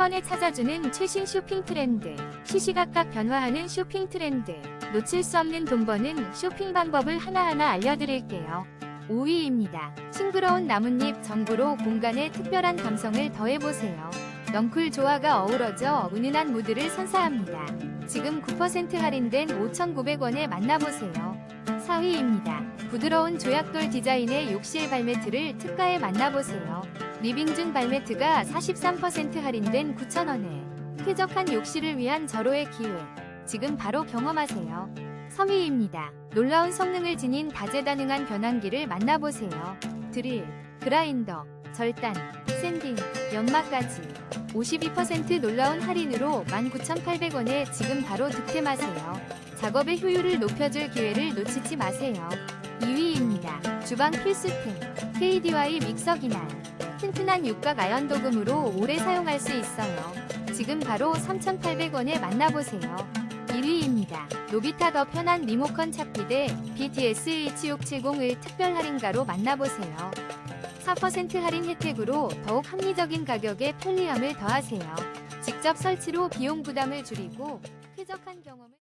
번에 찾아주는 최신 쇼핑 트렌드, 시시각각 변화하는 쇼핑 트렌드, 놓칠 수 없는 돈 버는 쇼핑 방법을 하나하나 알려드릴게요. 5위입니다. 싱그러운 나뭇잎 전구로 공간에 특별한 감성을 더해보세요. 넝쿨 조화가 어우러져 은은한 무드를 선사합니다. 지금 9% 할인된 5,900원에 만나보세요. 4위입니다. 부드러운 조약돌 디자인의 욕실 발매트를 특가에 만나보세요. 리빙준 발매트가 43% 할인된 9,000원에 쾌적한 욕실을 위한 절호의 기회. 지금 바로 경험하세요. 3위입니다. 놀라운 성능을 지닌 다재다능한 변환기를 만나보세요. 드릴, 그라인더, 절단, 샌딩, 연마까지 52% 놀라운 할인으로 19,800원에 지금 바로 득템하세요. 작업의 효율을 높여줄 기회를 놓치지 마세요. 2위입니다. 주방 필수템 KDY 믹서 기난 튼튼한 육각 아연 도금으로 오래 사용할 수 있어요. 지금 바로 3,800원에 만나보세요. 1위입니다. 노비타 더 편한 리모컨 찾기 대 BTS H670을 특별 할인가로 만나보세요. 4% 할인 혜택으로 더욱 합리적인 가격에 편리함을 더하세요. 직접 설치로 비용 부담을 줄이고 쾌적한 경험을